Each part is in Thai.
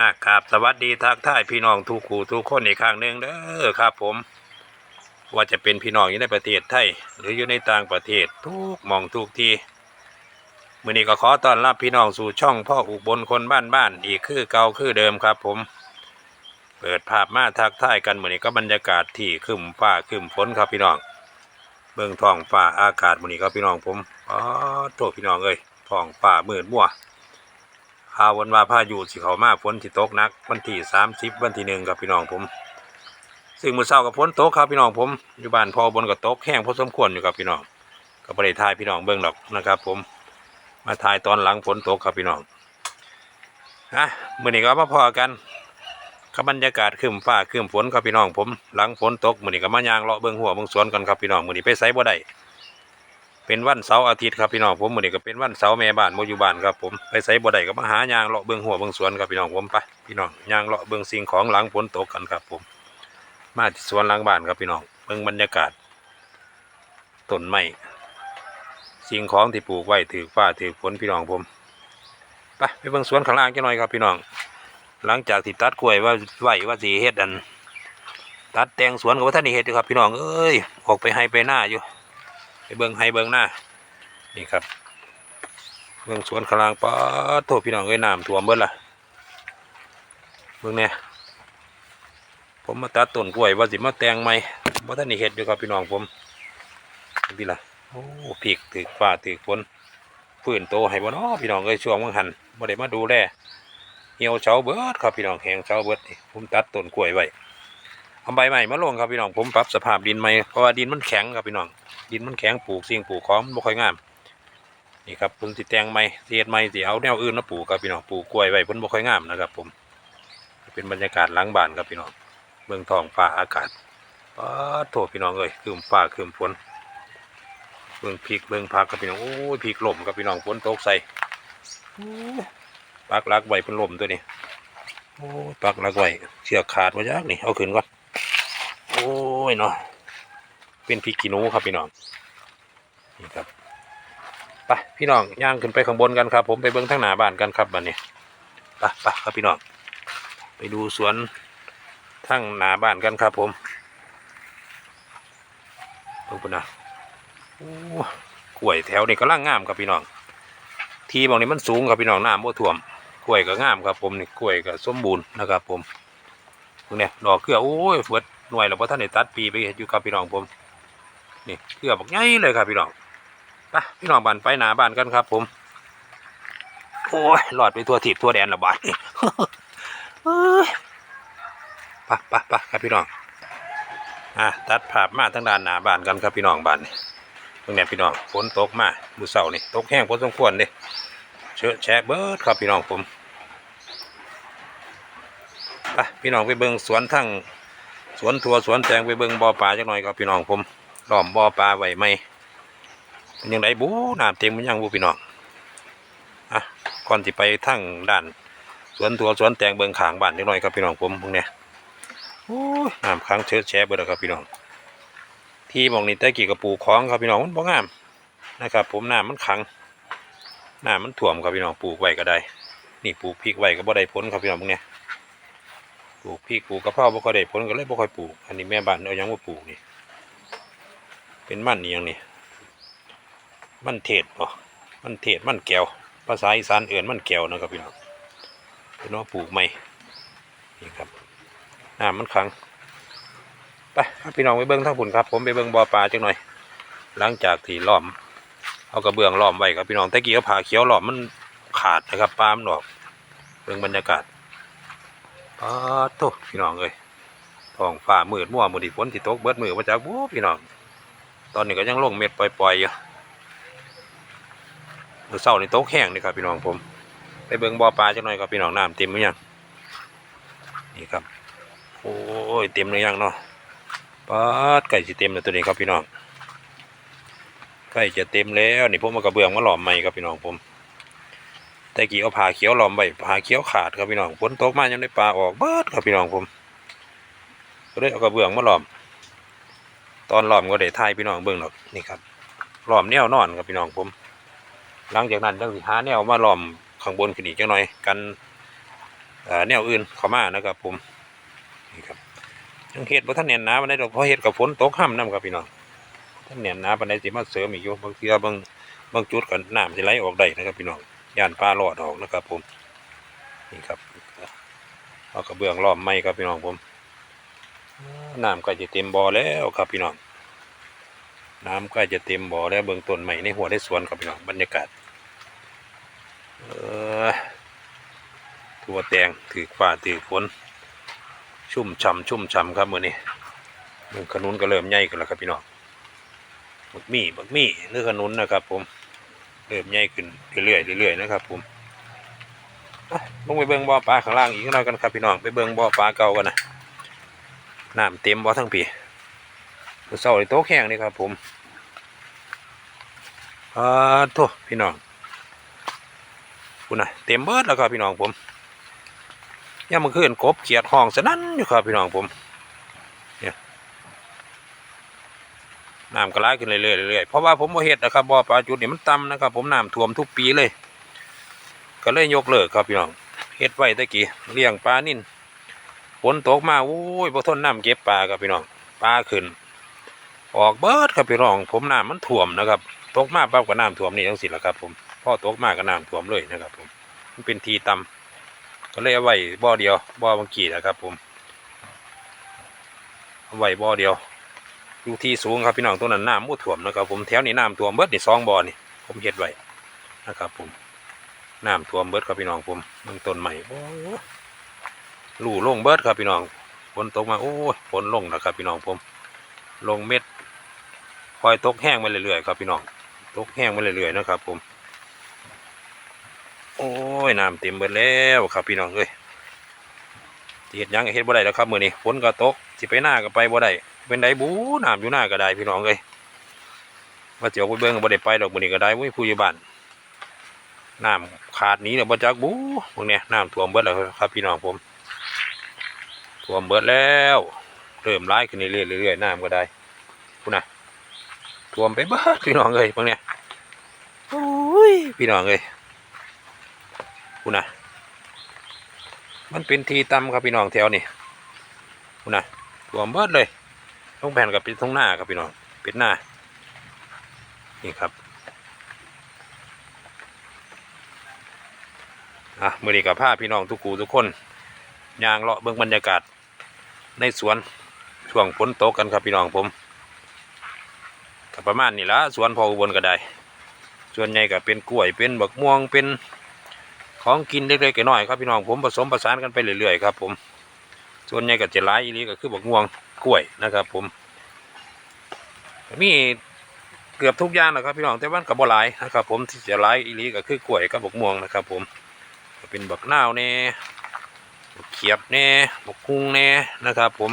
นะครับ สวัสดีทักทายพี่น้องทุกคู่ทุกคนอีกครั้งหนึ่งเด้อครับผม ว่าจะเป็นพี่น้องอยู่ในประเทศไทย หรืออยู่ในต่างประเทศทุกมองทุกทีมื่อนี้ก็ขอต้อนรับพี่น้องสู่ช่องพ่ออุบลคนบ้านบ้านอีกคือเก่าคือเดิมครับผม เปิดภาพมาทักทายกันมื่อนี้ก็บรรยากาศที่ครึมฟ้าครึมฝนครับพี่น้อง เบื้องท้องฟ้าอากาศมื่อนี้ครับพี่น้องผมอ๋อโทษพี่น้องเอ้ยท้องฟ้ามืดมัว ข่าวันว่าพาอยุสิเขามาฝนสิตกนัก วันที่สามสิบวันที่หนึ่งครับพี่น้องผม ซึ่งมือเช้ากับฝนตกครับพี่น้องผมอยู่บ้านพอบนก็ตกแห้งพอสมควรอยู่ครับพี่น้องก็บ่ได้ทายพี่น้องเบิ่งหรอกนะครับ ผมมาทายตอนหลังฝนตกครับพี่น้องฮะมื้อนี้ก็มาพอกันกับบรรยากาศครึ้มฟ้าครึ้มฝนครับพี่น้องผม หลังฝนตกมื้อนี้ก็มายางเลาะเบิ่งหัวเบิ่งสวนกันครับพี่น้องมื้อนี้ไปไสบ่ได้ เป็นวันเสาร์อาทิตย์ครับพี่น้องผมมื้อนี้ก็เป็นวันเสาร์แม่บ้านบ่อยู่บ้านครับผมไปไสบ่ได้ก็มาหายางเลาะเบิ่งหัวเบิ่งสวนครับพี่น้องผมไปพี่น้องยางเลาะเบิ่งสิ่งของหลังฝนตกกันครับผม มาที่สวนหลังบ้านครับพี่น้องเบิ่งบรรยากาศต้นไม้สิ่งของที่ปลูกไว้ถือฟ้าถือฝนพี่น้องผมไปไปเบิ่งสวนข้างล่างจังหน่อยครับพี่น้อง หลังจากที่ตัดกล้วยว่าไหวว่าสีเฮ็ดอัน ตัดแต่งสวนกับว่าท่านนี่เฮ็ดอยู่ครับพี่น้องเอ้ยออกไปให้ไปหน้าอยู่ เบิ่งให้เบิ่งหน้านี่ครับ เบิ่งสวนข้างล่างป้าโทษพี่น้องเอ้ยน้ำท่วมเบิดละเบิ่งเนี่ยผมมาตัดต้นกล้วยว่าสิมาแตงใหม่ว่าท่านนี่เฮ็ดอยู่ครับพี่น้องผมนี่ล่ะโอ้พีกถือฟ้าถือฝนฟื้นโตให้บ่เนาะพี่น้องเอ้ยช่วงมังหันบ่ได้มาดูแลเหี่ยวเฉาเบิดครับพี่น้องแหงเฉาเบิดนี่ผมตัดต้นกล้วยไว้ เอาใบใหม่มาลงครับพี่น้องผมปรับสภาพดินใหม่เพราะว่าดินมันแข็งครับพี่น้องดินมันแข็งปลูกสิ่งปลูกของมันบ่ค่อยงามนี่ครับผมสิแต่งไม้สิเฮ็ดไม้สิเอาแนวอื่นมาปลูกครับพี่น้องปลูกกล้วยไว้เพิ่นบ่ค่อยงามนะครับ ผม เป็นบรรยากาศหลังบ้านครับพี่น้องเบิ่งทองฟ้าอากาศป้าโทษพี่น้องเอ้ยคืมฟ้าคืมฝนเบิ่งพริกเบิ่งผักครับพี่น้องโอ้ยพริกหล่มครับพี่น้องฝนตกใส่โอ้ยปักลักไว้เพิ่นหล่มตัวนี้โอ้ยปักลักไว้เชือกขาดมาจากนี่เอาขึ้นก่อน ยเนาะเป็นพริกขี้หนูครับพี่น้องนี่ครับไปพี่น้องย่างขึ้นไปข้างบนกันครับ ผมไปเบิ้องทั้งหน้าบ้านกันครับบัดนี้ไปไปครับพี่น้องไปดูสวนทั้งหน้าบ้านกันครับผมเบิ่งปุ่นนะโอ้กล้วยแถวนี้กำลังงามครับพี่น้อง ทีบางนี้มันสูงครับพี่น้องน้ำบ่ท่วมกล้วยก็งามครับผมนี่กล้วยก็สมบูรณ์นะครับผมพวกเนี้ยดอกเกลือโอ้ยเฟิด หน่วยแล้วพอท่านได้ตัดปีไปเฮ็ดอยู่ครับพี่น้องผมนี่เกลือบอกง่ายเลยครับพี่น้องไปพี่น้องบ้านไปหนาบ้านกันครับ ผม โอ้ยหลอดไปทั่วทิพย์ทั่วแดนละบาทนี่เอ้ยไปไปไปครับพี่น้องอะตัดภาพมาทั้งด้านหนาบ้านกันครับพี่น้องบ้านนี่ตรงนี้พี่น้องฝนตกมามือเสานี่ตกแห้งพอสมควรเด้เชอะแชะเบิดครับพี่น้องผมไปพี่น้องไปเบิ่งสวนทั้ง สวนทัวสวนแตงไปเบิ่งบ่อปลาจักหน่อยครับพี่น้องผมล้อมบ่อปลาไว้ไหมเป็นยังไงบูน้ำเต็มมันยังบูพี่น้องอะก่อนที่ไปทั้งด้านสวนทัวสวนแตงเบิ่งขางบ้านจักหน่อยครับพี่น้องผมพวกเนี้ยโอ้ยน้ำค้างเชิดแฉะเบิดแล้วครับพี่น้อง ที่มองนี้แต่กี่กระปูของครับพี่น้องมันบ่งามนะครับ ผมน้ำมันขังน้ำมันถ่วมครับพี่น้องปลูกไว้ก็ได้ นี่ปลูกพริกไว้ก็บ่ได้ผลครับพี่น้องพวกเนี้ย ปลูกพริกปลูกกระเพราบ่ค่อยได้ผลก็เลยบ่ค่อยปลูก อันนี้แม่บ้านเอายังมาปลูกนี่ เป็นมันนี่ยังนี่ มันเทศบ่มันเทศมันแก้ว ภาษาอีสานเอื่นมันแก้วนะครับพี่น้องเป็นว่าปลูกใหม่ นี่ครับน้ำมันขัง ไปพี่น้องไปเบิ้งทั้งผุนครับ ผมไปเบิ้งบ่อปลาจังหน่อย หลังจากที่ล้อม เอากระเบื้องล้อมไว้ครับพี่น้องต่กี้ก็ผ่าเขียวล้อมมันขาดนะครับปลามันออกเบิ้งบรรยากาศ ปาดโตพี่น้องเอ้ยท้องฟ้ามืดมัวมืดฝนที่ตกเบิดมือมาจากบู๊พี่น้อง ตอนนี้ก็ยังลงเม็ดปล่อยๆอยู่มือเศร้าในี่ตกแห้งนี่ครับพี่น้องผม ไปเบิ่งบ่อปลาจังหน่อยครับพี่น้องน้ำเต็มหรือยังนี่ครับ โอ้ยเต็มหรือยังเนาะปาไก่สิเต็มแล้วตัวนี้ครับพี่น้องใกล้จะเต็มแล้วนี่ผมมากระเบื้องมาหลอมใหม่ครับพี่น้องผม แต่กี้เอาผ้าเขียวล้อมไว้ผ้าเขียวขาดครับพี่น้องฝนตกมายังได้ปลาออกเบิดครับพี่น้องผมก็เลยเอากระเบื้องมาล้อม ตอนล้อมก็ได้ทายพี่น้องเบื้องหรอกนี่ครับล้อมแนวนอนครับพี่น้องผม หลังจากนั้นจังสิหาแนวมาล้อมข้างบนขึ้นอีกจังหน่อยกันเอ่อแนวอื่นเข้ามานะครับผมนี่ครับยังเฮ็ดบ่ทันแน่นหนาปานใดดอกเพราะเฮ็ดกับฝนตกห่ำนํครับพี่น้องท่านแน่นหนาปานใดสิมาเสริมอีกอยู่บางทีบางบางจุดก็น้ำสิไหลออกได้นะครับพี่น้อง ย่านปลารอดออกนะครับผมนี่ครับเอากระเบื้องล้อมไม้ครับพี่น้องผมน้ำใกล้จะเต็มบ่อแล้วครับพี่น้องน้ำใกล้จะเต็มบ่อแล้วเบื้องต้นใหม่ในหัวได้สวนครับพี่น้องบรรยากาศเออทั่วแตงถือฟ้าถือฝนชุ่มฉ่ำชุ่มฉ่ำครับมือนี้มือขนุนก็เริ่มใหญ่ขึ้นแล้วครับพี่น้องบักมี่บักมี่เนื้อขนุนนะครับผม ริ่มใหญ่ขึ้นเรื่อยๆเรื่อยๆนะครับผมลงไปเบิ่งบ่อปลาข้างล่างอีกหน่อยกันครับพี่น้องไปเบิ่งบ่อปลาเก่ากันนะน้ำเต็มบ่อทั้งปีมื้อเศร้าในโต๊ะแห้งนี่ครับผมอ่าโทษพี่น้องคุณนะเต็มเบิดแล้วครับพี่น้องผมย่ามมื่อคืนกบเขียดห้องสนั่นอยู่ครับพี่น้องผมเนี่ย น้ำก็ไหลขึ้นเรื่อยๆเรื่อยๆเพราะว่าผมบ่เฮ็ดนะครับบ่อปลาจุดนี่มันต่ำนะครับ ผมน้ำท่วมทุกปีเลย ก็เลยยกเลิกครับพี่น้องเฮ็ดไว้ตะกี้เลี้ยงปลานิ่นฝนตกมาโอ้ยบ่ทนน้ำเก็บปลาครับพี่น้องปลาขึ้น ออกเบิดครับพี่น้อง ผมน้ำมันท่วมนะครับตกมาปั๊บก็น้ำท่วมนี่จังสิละครับ ผมพ่อตกมากก็น้ำท่วมเลยนะครับ ผมมันเป็นทีต่ำก็เลยเอาไว้บ่อเดียวบ่อบางกีนะครับ ผมเอาไว้บ่อเดียว อยู่ที่สูงครับพี่น้องตรงนั้นน้ำมุดท่วมนะครับผมแถวนี้น้ำท่วมเบิดนี่สองบ่อนี่ผมเฮ็ดไว้นะครับ ผมน้ำท่วมเบิดครับพี่น้องผมเบื้องต้นใหม่โอ้ลู่ลงเบิดครับพี่น้องฝนตกมาโอ้ยฝนลงนะครับพี่น้องผม ลงเม็ดคอยตกแห้งมาเรื่อยๆครับพี่น้องตกแห้งมาเรื่อยๆนะครับ ผม โอ้ยน้ำเต็มเบิดแล้วครับพี่น้องเอ้ยเฮ็ดยังก็เฮ็ดบ่ได้แล้วครับมือนี้ฝนก็ตกสิไปหน้าก็ไปบ่ได้ เป็นไดบูน้ำอยู่หน้าก็ได้พี่น้องเอ้ยว่าสิออกไปเบิ่งก็บ่ได้ไปดอกมื้อนี้ก็ได้มุ้ยผู้ยู่บ้านน้ำขาดนี้แล้วบ่จักบูพวกเนี้ยน้ำท่วมเบิดแล้วครับ พี่น้องผมท่วมเบิดแล้วเริ่มร้ายขึ้นเรื่อยๆเรื่อยๆน้ำก็ได้พุ่นะท่วมไปเบิดพี่น้องเอ้ยพวกเนี้ยโอ้ยพี่น้องเอ้ยคุณนะมันเป็นทีตำครับพี่น้องแถวนี่คุณนะรวมเบิดเลย ต้องแผ่นกับเป็นทงหน้าครับพี่น้องเป็นหน้านี่ครับอะมือนี้กับผ้าพี่น้องทุกคูทุกคนยางเลาะเบื้องบรรยากาศในสวนช่วงฝนตกกันครับพี่น้องผมกับประมาณนี้ละสวนพออุบลก็ได้ส่วนใหญ่ก็เป็นกล้วยเป็นบักม่วงเป็นของกินเล็กๆน้อยๆครับพี่น้องผมผสมประสานกันไปเรื่อยๆครับผมส่วนใหญ่ก็จะหลายอีหลีก็คือบักม่วง กล้วยนะครับ ผม มีเกือบทุกอย่างนะครับ พี่น้องแต่ว่ากับบ่หลายนะครับ ผมที่จะหลายอีลีก็คือกล้วยกับบกม่วงนะครับ ผมเป็นบักนาวแน่บักเขียบแน่บักคุ้งแน่นะครับ ผม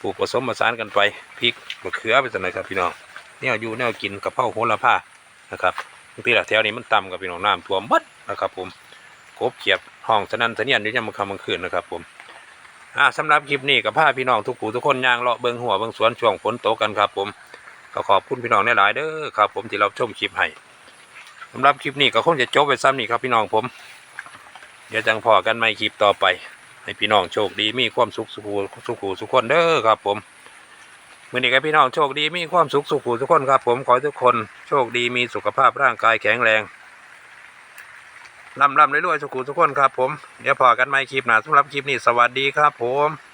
ปลูกผสมผสานกันไปพริกมะเขือไปสักหน่อยครับ พี่น้องแนวอยู่แนวกินกับเผาโหระพานะครับบางทีละแถวนี้มันต่ำกับพี่น้องน้ำท่วมเบัดนะครับ ผมกบเขียบห้องสนั่นสะเนียนอยู่ยามค่ำกลางคืนนะครับ ผม อ่าสำหรับคลิปนี้กับพาพี่น้องทุกผู้ทุกคนย่างเลาะเบิงหัวเบิงสวนช่วงฝนตกกันครับผมก็ขอบคุณพี่น้องหลายๆเด้อครับผมที่เรับชมคลิปให้สำหรับคลิปนี้ก็คงจะจบไปซ้ำนี่ครับพี่น้องผม เดี๋ยวจังพอกันใหม่คลิปต่อไป ให้พี่น้องโชคดีมีความสุขสุขสุขสุขคนเด้อครับผมมื่อนี้กับพี่น้องโชคดีมีความสุขสุขทุกคนครับผมขอให้ทุกคนโชคดีมีสุขภาพร่างกายแข็งแรง ร่ำร่ำรวยๆสุขุทุกคนครับผม เดี๋ยวพอกันใหม่คลิปหน้าสำหรับคลิปนี้สวัสดีครับผม